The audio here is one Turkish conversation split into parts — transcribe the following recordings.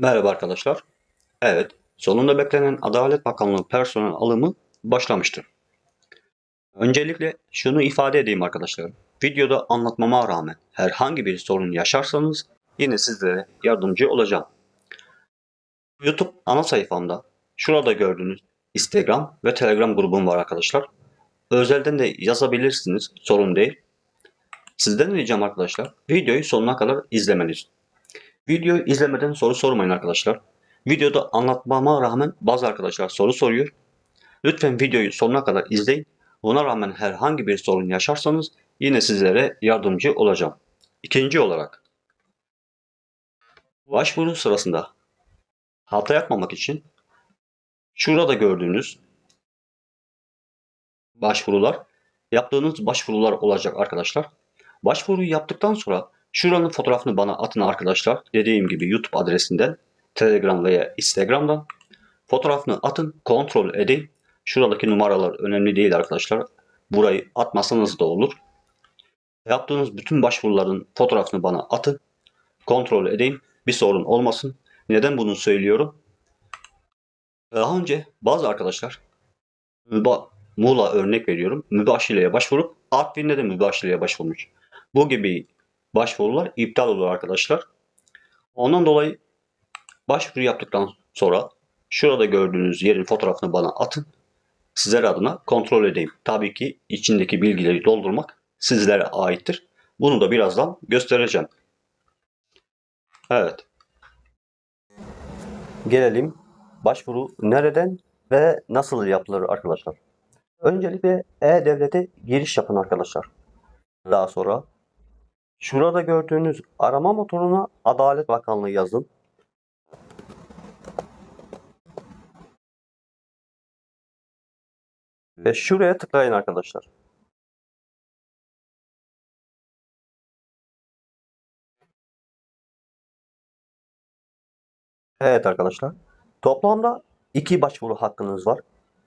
Merhaba arkadaşlar. Evet, sonunda beklenen Adalet Bakanlığı personel alımı başlamıştır. Öncelikle şunu ifade edeyim arkadaşlar. Videoda anlatmama rağmen herhangi bir sorun yaşarsanız yine sizlere yardımcı olacağım. YouTube ana sayfamda şurada gördüğünüz Instagram ve Telegram grubum var arkadaşlar. Özelden de yazabilirsiniz, sorun değil. Sizden ricam arkadaşlar videoyu sonuna kadar izlemeniz. Videoyu izlemeden soru sormayın arkadaşlar. Videoda anlatmama rağmen bazı arkadaşlar soru soruyor. Lütfen videoyu sonuna kadar izleyin. Buna rağmen herhangi bir sorun yaşarsanız yine sizlere yardımcı olacağım. İkinci olarak başvuru sırasında hata yapmamak için şurada gördüğünüz başvurular yaptığınız başvurular olacak arkadaşlar. Başvuruyu yaptıktan sonra şuranın fotoğrafını bana atın arkadaşlar. Dediğim gibi YouTube adresinden, Telegram veya Instagram'dan fotoğrafını atın, kontrol edin. Şuradaki numaralar önemli değil arkadaşlar. Burayı atmasanız da olur. Yaptığınız bütün başvuruların fotoğrafını bana atın. Kontrol edeyim. Bir sorun olmasın. Neden bunu söylüyorum? Daha önce bazı arkadaşlar müba, Muğla örnek veriyorum. Mübaşirliğe başvurup Artvin'de de mübaşirliğe başvurmuş. Bu gibi başvurular iptal olur arkadaşlar. Ondan dolayı başvuru yaptıktan sonra şurada gördüğünüz yerin fotoğrafını bana atın. Sizler adına kontrol edeyim. Tabii ki içindeki bilgileri doldurmak sizlere aittir. Bunu da birazdan göstereceğim. Evet. Gelelim başvuru nereden ve nasıl yapılır arkadaşlar. Öncelikle E-Devlet'e giriş yapın arkadaşlar. Daha sonra şurada gördüğünüz arama motoruna Adalet Bakanlığı yazın. Ve şuraya tıklayın arkadaşlar. Evet arkadaşlar. Toplamda iki başvuru hakkınız var.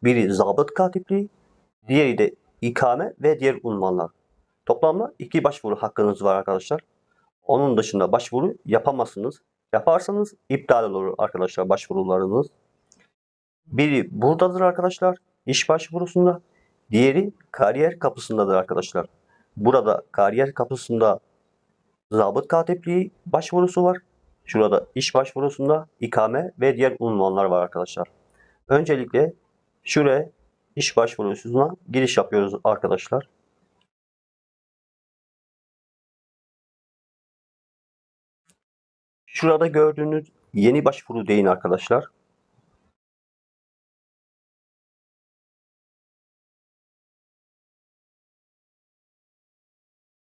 Biri zabıt katipliği, diğeri de ikame ve diğer unvanlar. Toplamda iki başvuru hakkınız var arkadaşlar. Onun dışında başvuru yapamazsınız. Yaparsanız iptal olur arkadaşlar başvurularınız. Biri buradadır arkadaşlar iş başvurusunda. Diğeri kariyer kapısındadır arkadaşlar. Burada kariyer kapısında zabıt katipliği başvurusu var. Şurada iş başvurusunda ikame ve diğer unvanlar var arkadaşlar. Öncelikle şuraya iş başvurusuna giriş yapıyoruz arkadaşlar. Şurada gördüğünüz yeni başvuru deyin arkadaşlar.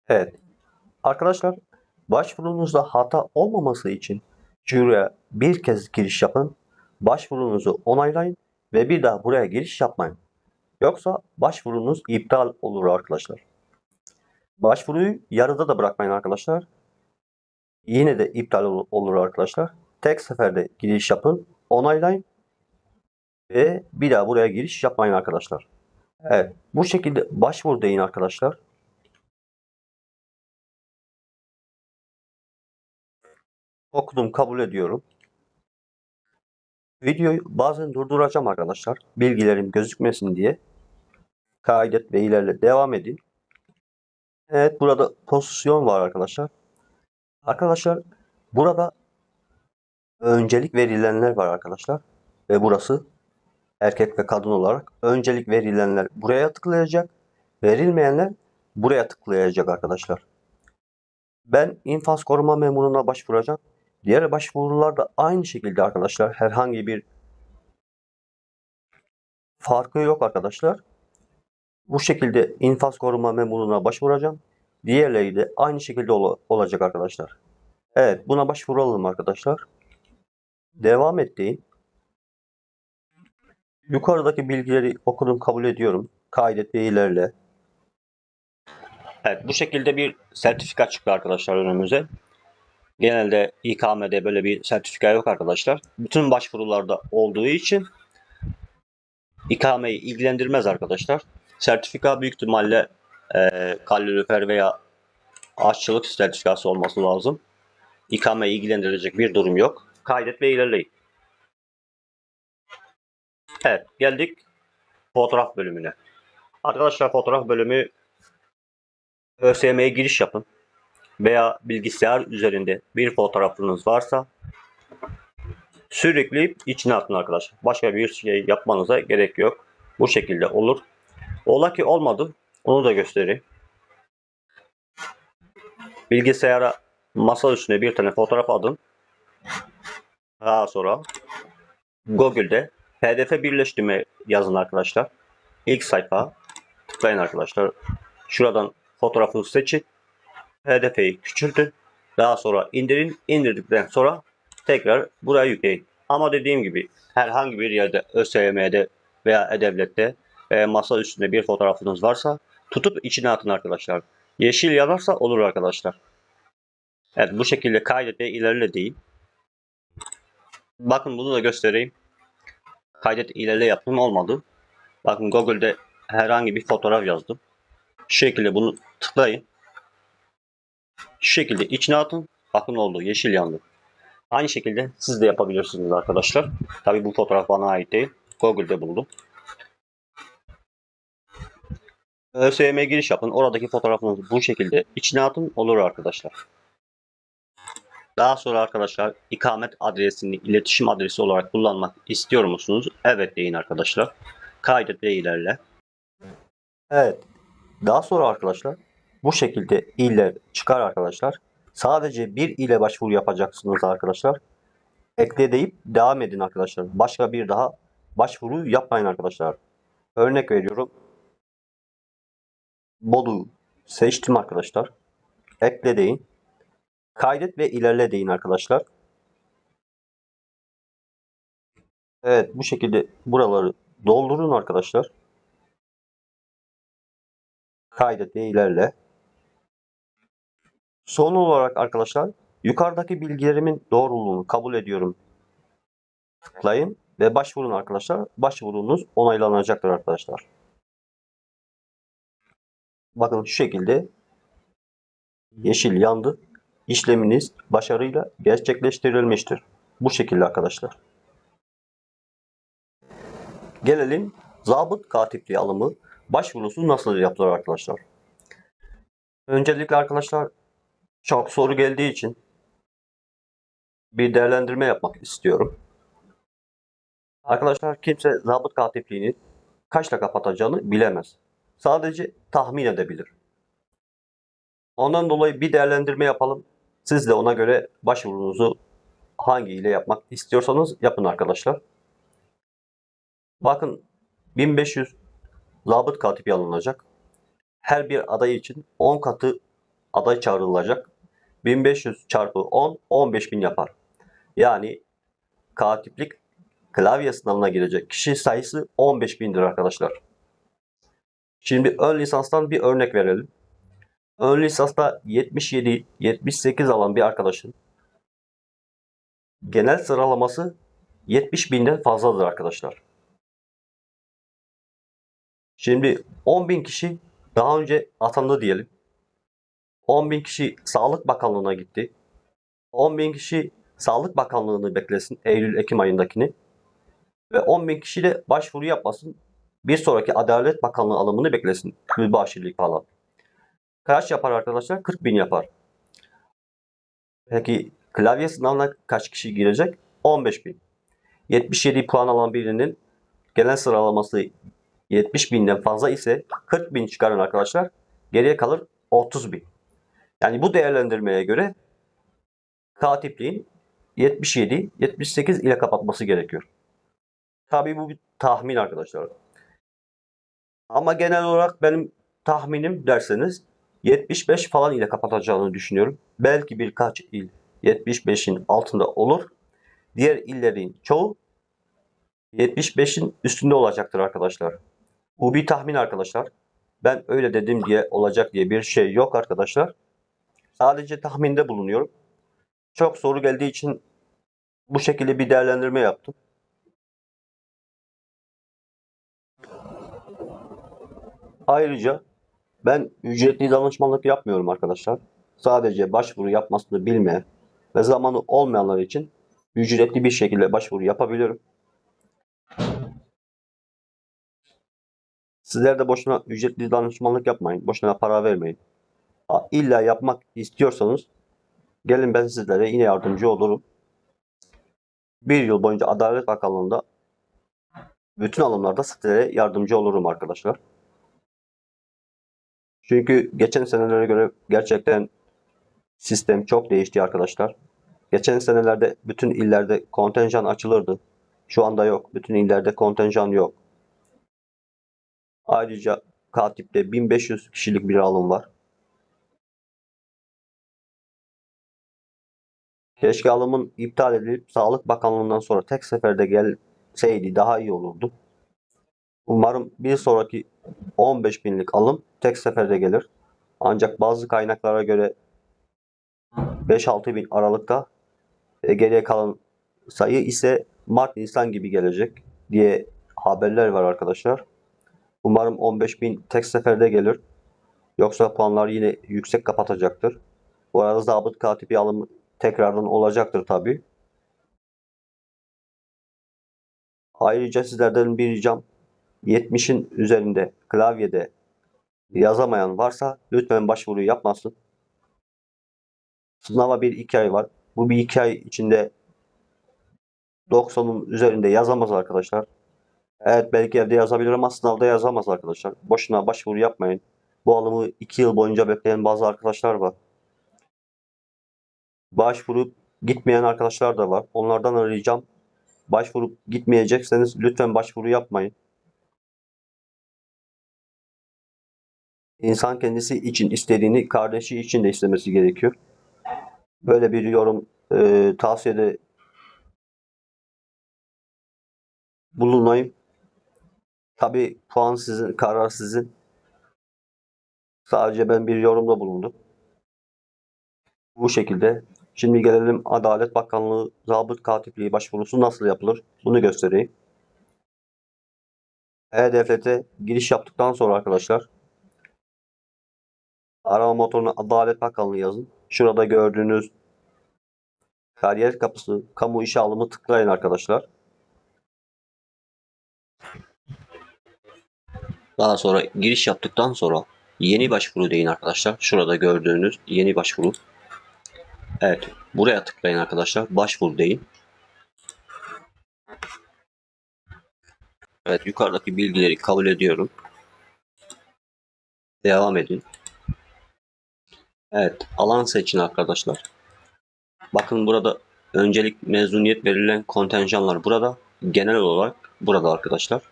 Evet. Arkadaşlar başvurunuzda hata olmaması için şuraya bir kez giriş yapın. Başvurunuzu onaylayın ve bir daha buraya giriş yapmayın. Yoksa başvurunuz iptal olur arkadaşlar. Başvuruyu yarıda da bırakmayın arkadaşlar. Yine de iptal ol- olur arkadaşlar. Tek seferde giriş yapın, onaylayın ve bir daha buraya giriş yapmayın arkadaşlar. Evet, bu şekilde başvur deyin arkadaşlar. Okudum, kabul ediyorum. Videoyu bazen durduracağım arkadaşlar. Bilgilerim gözükmesin diye. Kaydet ve ilerle devam edin. Evet burada pozisyon var arkadaşlar. Arkadaşlar burada öncelik verilenler var arkadaşlar. Ve burası erkek ve kadın olarak öncelik verilenler buraya tıklayacak. Verilmeyenler buraya tıklayacak arkadaşlar. Ben infaz koruma memuruna başvuracağım. Diğer başvurular da aynı şekilde arkadaşlar. Herhangi bir farkı yok arkadaşlar. Bu şekilde infaz koruma memuruna başvuracağım. Diğerleri de aynı şekilde ol- olacak arkadaşlar. Evet buna başvuralım arkadaşlar. Devam et. Yukarıdaki bilgileri okudum kabul ediyorum. Kaydet ve ilerle. Evet bu şekilde bir sertifika çıktı arkadaşlar önümüze. Genelde İKM'de böyle bir sertifika yok arkadaşlar. Bütün başvurularda olduğu için İKM'yi ilgilendirmez arkadaşlar. Sertifika büyük ihtimalle e, kalorifer veya aşçılık sertifikası olması lazım. İKM'yi ilgilendirecek bir durum yok. Kaydet ve ilerleyin. Evet geldik fotoğraf bölümüne. Arkadaşlar fotoğraf bölümü ÖSYM'ye giriş yapın veya bilgisayar üzerinde bir fotoğrafınız varsa sürükleyip içine atın arkadaşlar. Başka bir şey yapmanıza gerek yok. Bu şekilde olur. Ola ki olmadı. Onu da göstereyim. Bilgisayara masa üstüne bir tane fotoğraf alın. Daha sonra Google'de PDF birleştirme yazın arkadaşlar. İlk sayfa tıklayın arkadaşlar. Şuradan fotoğrafı seçin. PDF'yi küçültün. Daha sonra indirin. İndirdikten sonra tekrar buraya yükleyin. Ama dediğim gibi herhangi bir yerde ÖSYM'de veya E-Devlet'te e, masa üstünde bir fotoğrafınız varsa tutup içine atın arkadaşlar. Yeşil yanarsa olur arkadaşlar. Evet bu şekilde kaydet ve ilerle deyin. Bakın bunu da göstereyim. Kaydet ilerle yaptım olmadı. Bakın Google'de herhangi bir fotoğraf yazdım. Şu şekilde bunu tıklayın. Şu şekilde içine atın. Bakın oldu. Yeşil yandı. Aynı şekilde siz de yapabilirsiniz arkadaşlar. Tabi bu fotoğraf bana ait değil. Google'de buldum. ÖSYM'ye giriş yapın. Oradaki fotoğrafınızı bu şekilde içine atın. Olur arkadaşlar. Daha sonra arkadaşlar ikamet adresini iletişim adresi olarak kullanmak istiyor musunuz? Evet deyin arkadaşlar. Kaydet ve ilerle. Evet. Daha sonra arkadaşlar bu şekilde iller çıkar arkadaşlar. Sadece bir ile başvuru yapacaksınız arkadaşlar. Ekle deyip devam edin arkadaşlar. Başka bir daha başvuru yapmayın arkadaşlar. Örnek veriyorum. Bolu seçtim arkadaşlar. Ekle deyin. Kaydet ve ilerle deyin arkadaşlar. Evet bu şekilde buraları doldurun arkadaşlar. Kaydet ve ilerle. Son olarak arkadaşlar yukarıdaki bilgilerimin doğruluğunu kabul ediyorum. Tıklayın ve başvurun arkadaşlar. Başvurunuz onaylanacaktır arkadaşlar. Bakın şu şekilde yeşil yandı. İşleminiz başarıyla gerçekleştirilmiştir. Bu şekilde arkadaşlar. Gelelim zabıt katipliği alımı başvurusu nasıl yapılır arkadaşlar? Öncelikle arkadaşlar çok soru geldiği için bir değerlendirme yapmak istiyorum. Arkadaşlar kimse zabıt katipliğini kaçla kapatacağını bilemez. Sadece tahmin edebilir. Ondan dolayı bir değerlendirme yapalım. Siz de ona göre başvurunuzu hangi ile yapmak istiyorsanız yapın arkadaşlar. Bakın 1500 zabıt katibi alınacak. Her bir aday için 10 katı aday çağrılacak. 1500 çarpı 10 15000 yapar. Yani katiplik klavye sınavına girecek kişi sayısı 15.000'dir arkadaşlar. Şimdi ön lisanstan bir örnek verelim. Ön lisansta 77-78 alan bir arkadaşın genel sıralaması 70 binden fazladır arkadaşlar. Şimdi 10 bin kişi daha önce atandı diyelim. 10 bin kişi Sağlık Bakanlığı'na gitti. 10 bin kişi Sağlık Bakanlığı'nı beklesin Eylül-Ekim ayındakini. Ve 10 bin kişi de başvuru yapmasın. Bir sonraki Adalet Bakanlığı alımını beklesin. Mübaşirlik falan. Kaç yapar arkadaşlar? 40 bin yapar. Peki klavye sınavına kaç kişi girecek? 15 bin. 77 puan alan birinin genel sıralaması 70 binden fazla ise 40 bin çıkarın arkadaşlar. Geriye kalır 30 bin. Yani bu değerlendirmeye göre katipliğin 77-78 ile kapatması gerekiyor. Tabii bu bir tahmin arkadaşlar. Ama genel olarak benim tahminim derseniz 75 falan ile kapatacağını düşünüyorum. Belki birkaç il 75'in altında olur. Diğer illerin çoğu 75'in üstünde olacaktır arkadaşlar. Bu bir tahmin arkadaşlar. Ben öyle dedim diye olacak diye bir şey yok arkadaşlar. Sadece tahminde bulunuyorum. Çok soru geldiği için bu şekilde bir değerlendirme yaptım. Ayrıca ben ücretli danışmanlık yapmıyorum arkadaşlar. Sadece başvuru yapmasını bilmeyen ve zamanı olmayanlar için ücretli bir şekilde başvuru yapabiliyorum. Sizler de boşuna ücretli danışmanlık yapmayın. Boşuna para vermeyin. İlla yapmak istiyorsanız gelin ben sizlere yine yardımcı olurum. Bir yıl boyunca Adalet Bakanlığı'nda bütün alımlarda sizlere yardımcı olurum arkadaşlar. Çünkü geçen senelere göre gerçekten sistem çok değişti arkadaşlar. Geçen senelerde bütün illerde kontenjan açılırdı. Şu anda yok. Bütün illerde kontenjan yok. Ayrıca Katip'te 1500 kişilik bir alım var. Keşke alımın iptal edilip Sağlık Bakanlığı'ndan sonra tek seferde gelseydi daha iyi olurdu. Umarım bir sonraki 15 binlik alım tek seferde gelir. Ancak bazı kaynaklara göre 5-6 bin aralıkta e, geriye kalan sayı ise Mart Nisan gibi gelecek diye haberler var arkadaşlar. Umarım 15 bin tek seferde gelir. Yoksa puanlar yine yüksek kapatacaktır. Bu arada zabıt katibi alımı tekrardan olacaktır tabi. Ayrıca sizlerden bir ricam 70'in üzerinde klavyede yazamayan varsa lütfen başvuru yapmasın. Sınava bir iki ay var. Bu bir iki ay içinde 90'ın üzerinde yazamaz arkadaşlar. Evet belki evde yazabilir ama sınavda yazamaz arkadaşlar. Boşuna başvuru yapmayın. Bu alımı 2 yıl boyunca bekleyen bazı arkadaşlar var. Başvurup gitmeyen arkadaşlar da var. Onlardan arayacağım. Başvurup gitmeyecekseniz lütfen başvuru yapmayın. İnsan kendisi için istediğini kardeşi için de istemesi gerekiyor. Böyle bir yorum e, tavsiyede bulunayım. Tabi puan sizin, karar sizin. Sadece ben bir yorumda bulundum. Bu şekilde. Şimdi gelelim Adalet Bakanlığı Zabıt Katipliği başvurusu nasıl yapılır? Bunu göstereyim. E-Devlet'e giriş yaptıktan sonra arkadaşlar arama motoruna Adalet Bakanlığı yazın. Şurada gördüğünüz kariyer kapısı, kamu işe alımı tıklayın arkadaşlar. Daha sonra giriş yaptıktan sonra yeni başvuru deyin arkadaşlar. Şurada gördüğünüz yeni başvuru. Evet. Buraya tıklayın arkadaşlar. Başvur deyin. Evet. Yukarıdaki bilgileri kabul ediyorum. Devam edin. Evet. Alan seçin arkadaşlar. Bakın burada öncelik mezuniyet verilen kontenjanlar burada. Genel olarak burada arkadaşlar.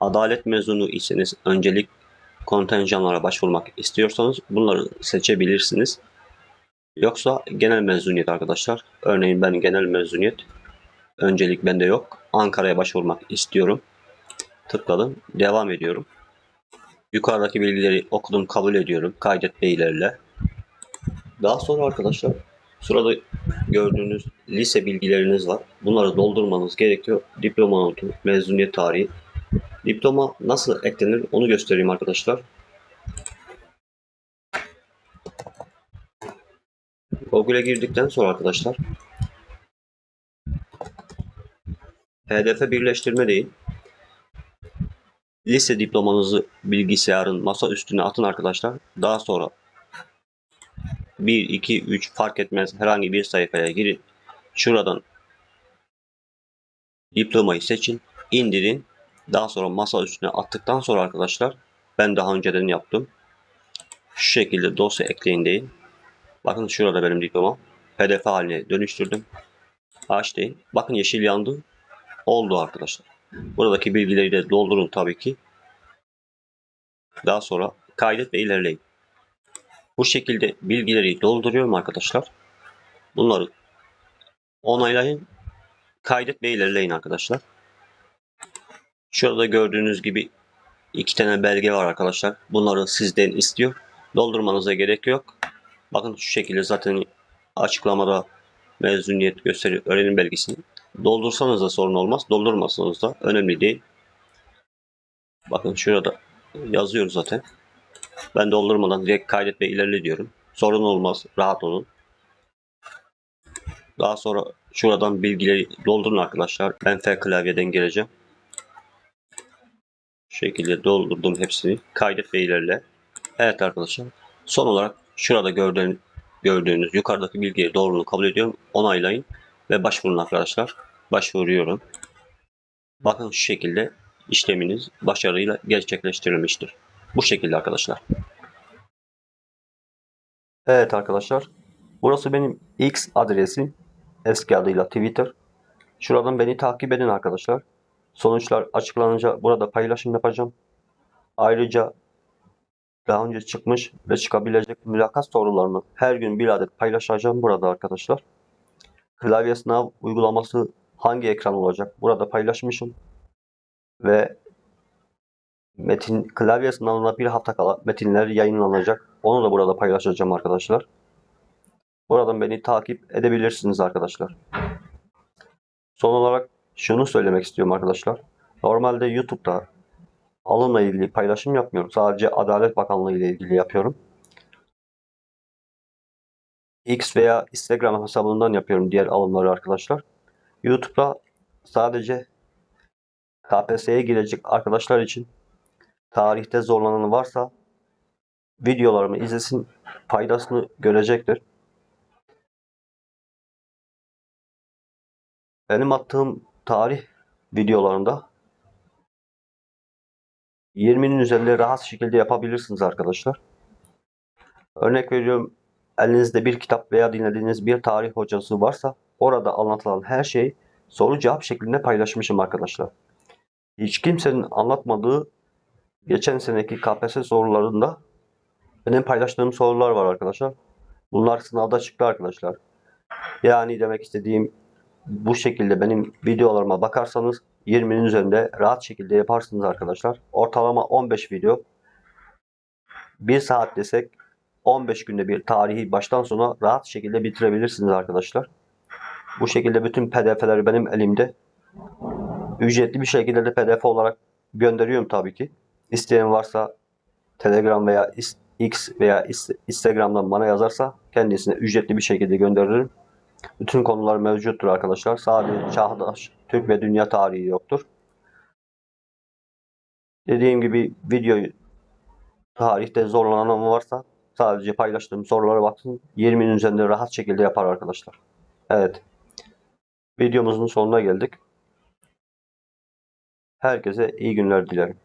Adalet mezunu iseniz öncelik kontenjanlara başvurmak istiyorsanız bunları seçebilirsiniz. Yoksa genel mezuniyet arkadaşlar. Örneğin ben genel mezuniyet öncelik bende yok. Ankara'ya başvurmak istiyorum. Tıkladım. Devam ediyorum. Yukarıdaki bilgileri okudum, kabul ediyorum. Kaydet ilerle. Daha sonra arkadaşlar sırada gördüğünüz lise bilgileriniz var. Bunları doldurmanız gerekiyor. Diploma notu, mezuniyet tarihi. Diploma nasıl eklenir onu göstereyim arkadaşlar. Google'e girdikten sonra arkadaşlar PDF birleştirme değil. Lise diplomanızı bilgisayarın masa üstüne atın arkadaşlar. Daha sonra 1, 2, 3 fark etmez herhangi bir sayfaya girin. Şuradan diplomayı seçin, indirin. Daha sonra masa üstüne attıktan sonra arkadaşlar ben daha önceden yaptım. Şu şekilde dosya ekleyin deyin. Bakın şurada benim diplomam. PDF haline dönüştürdüm. Aç deyin. Bakın yeşil yandı. Oldu arkadaşlar. Buradaki bilgileri de doldurun tabii ki. Daha sonra kaydet ve ilerleyin. Bu şekilde bilgileri dolduruyorum arkadaşlar. Bunları onaylayın. Kaydet ve ilerleyin arkadaşlar. Şurada gördüğünüz gibi iki tane belge var arkadaşlar. Bunları sizden istiyor. Doldurmanıza gerek yok. Bakın şu şekilde zaten açıklamada mezuniyet gösteriyor öğrenim belgesini. Doldursanız da sorun olmaz. Doldurmasanız da önemli değil. Bakın şurada yazıyor zaten. Ben doldurmadan direkt kaydet ve ilerle diyorum. Sorun olmaz. Rahat olun. Daha sonra şuradan bilgileri doldurun arkadaşlar. Ben F klavyeden gireceğim. Şu şekilde doldurdum hepsini. Kaydet ve ilerle. Evet arkadaşlar. Son olarak şurada gördüğünüz, gördüğünüz yukarıdaki bilgiyi doğruluğunu kabul ediyorum. Onaylayın ve başvurun arkadaşlar. Başvuruyorum. Bakın şu şekilde işleminiz başarıyla gerçekleştirilmiştir. Bu şekilde arkadaşlar. Evet arkadaşlar. Burası benim X adresim. Eski adıyla Twitter. Şuradan beni takip edin arkadaşlar. Sonuçlar açıklanınca burada paylaşım yapacağım. Ayrıca daha önce çıkmış ve çıkabilecek mülakat sorularını her gün bir adet paylaşacağım burada arkadaşlar. Klavye sınav uygulaması hangi ekran olacak? Burada paylaşmışım. Ve metin klavye sınavına bir hafta kala metinler yayınlanacak. Onu da burada paylaşacağım arkadaşlar. Buradan beni takip edebilirsiniz arkadaşlar. Son olarak şunu söylemek istiyorum arkadaşlar. Normalde YouTube'da alımla ilgili paylaşım yapmıyorum. Sadece Adalet Bakanlığı ile ilgili yapıyorum. X veya Instagram hesabından yapıyorum diğer alımları arkadaşlar. YouTube'da sadece KPSS'ye girecek arkadaşlar için tarihte zorlanan varsa videolarımı izlesin faydasını görecektir. Benim attığım tarih videolarında 20'nin üzerinde rahat şekilde yapabilirsiniz arkadaşlar. Örnek veriyorum elinizde bir kitap veya dinlediğiniz bir tarih hocası varsa orada anlatılan her şeyi soru cevap şeklinde paylaşmışım arkadaşlar. Hiç kimsenin anlatmadığı geçen seneki KPSS sorularında benim paylaştığım sorular var arkadaşlar. Bunlar sınavda çıktı arkadaşlar. Yani demek istediğim bu şekilde benim videolarıma bakarsanız 20'nin üzerinde rahat şekilde yaparsınız arkadaşlar. Ortalama 15 video 1 saat desek 15 günde bir tarihi baştan sona rahat şekilde bitirebilirsiniz arkadaşlar. Bu şekilde bütün pdf'leri benim elimde. Ücretli bir şekilde de pdf olarak gönderiyorum tabii ki. İsteyen varsa Telegram veya X veya Instagram'dan bana yazarsa kendisine ücretli bir şekilde gönderirim. Bütün konular mevcuttur arkadaşlar. Sadece çağdaş, Türk ve dünya tarihi yoktur. Dediğim gibi videoyu tarihte zorlanan varsa sadece paylaştığım sorulara baksın. 20'nin üzerinde rahat şekilde yapar arkadaşlar. Evet. Videomuzun sonuna geldik. Herkese iyi günler dilerim.